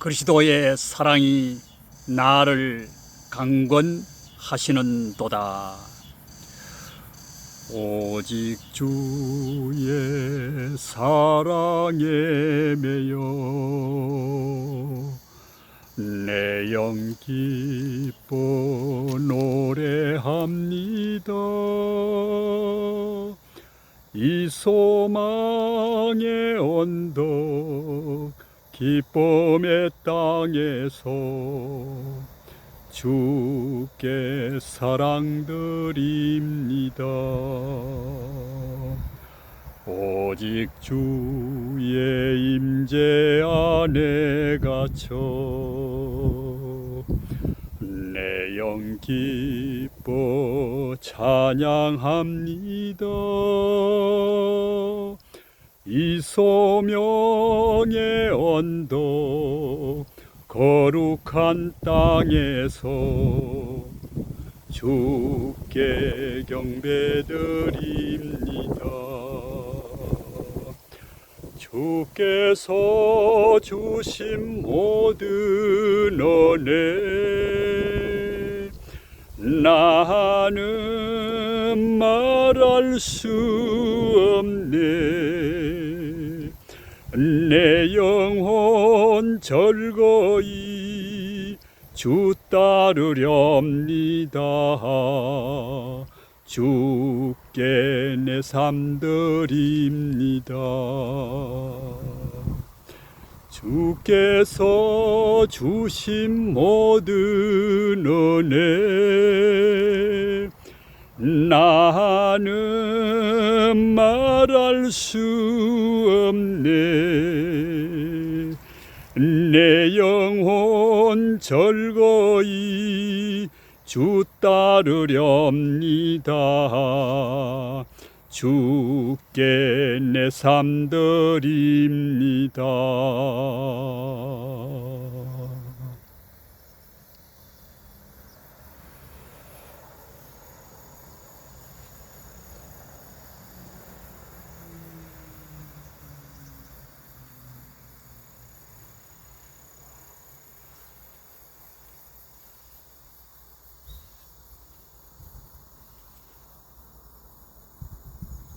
그리스도의 사랑이 나를 강권하시는도다. 오직 주의 사랑에 매여 내 영 기뻐 노래합니다. 이 소망의 언덕 기쁨의 땅에서 주께 사랑드립니다. 오직 주의 임재 안에 갇혀 내 영 기뻐 찬양합니다. 이 소명의 언덕 거룩한 땅에서 주께 경배드립니다. 주께서 주신 모든 은혜 나는 말할 수 없네 내 영혼 절거이 주 따르렵니다. 주께 내삶 드립니다. 주께서 주신 모든 은혜 나는 말 할 수 없네. 내 영혼 절거이 주 따르렵니다. 주께 내삶 드립니다